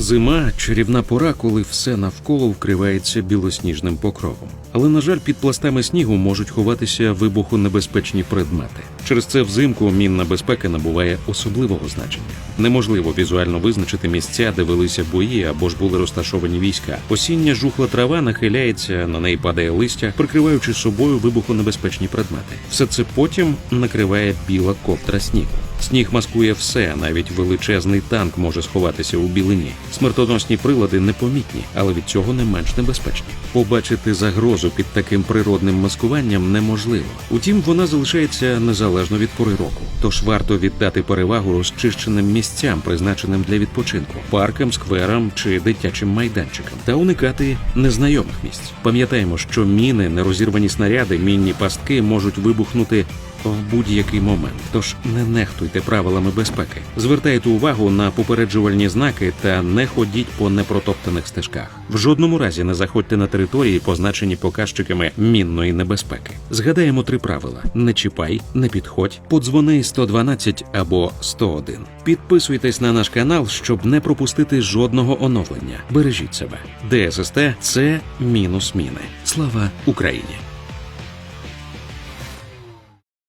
Зима чарівна пора, коли все навколо вкривається білосніжним покровом. Але, на жаль, під пластами снігу можуть ховатися вибухонебезпечні предмети. Через це взимку мінна безпека набуває особливого значення. Неможливо візуально визначити місця, де велися бої або ж були розташовані війська. Осіння жухла трава нахиляється, на неї падає листя, прикриваючи собою вибухонебезпечні предмети. Все це потім накриває біла ковдра снігу. Сніг маскує все, навіть величезний танк може сховатися у білині. Смертоносні прилади непомітні, але від цього не менш небезпечні. Побачити загрозу під таким природним маскуванням неможливо. Утім, вона залишається незалежно від пори року. Тож варто віддати перевагу розчищеним місцям, призначеним для відпочинку, паркам, скверам чи дитячим майданчикам, та уникати незнайомих місць. Пам'ятаємо, що міни, нерозірвані снаряди, мінні пастки можуть вибухнути в будь-який момент. Тож не нехтуйте правилами безпеки. Звертайте увагу на попереджувальні знаки та не ходіть по непротоптаних стежках. В жодному разі не заходьте на території, позначені показчиками мінної небезпеки. Згадаємо три правила: не чіпай, не підходь, подзвони 112 або 101. Підписуйтесь на наш канал, щоб не пропустити жодного оновлення. Бережіть себе. ДССТ – це мінус міни. Слава Україні!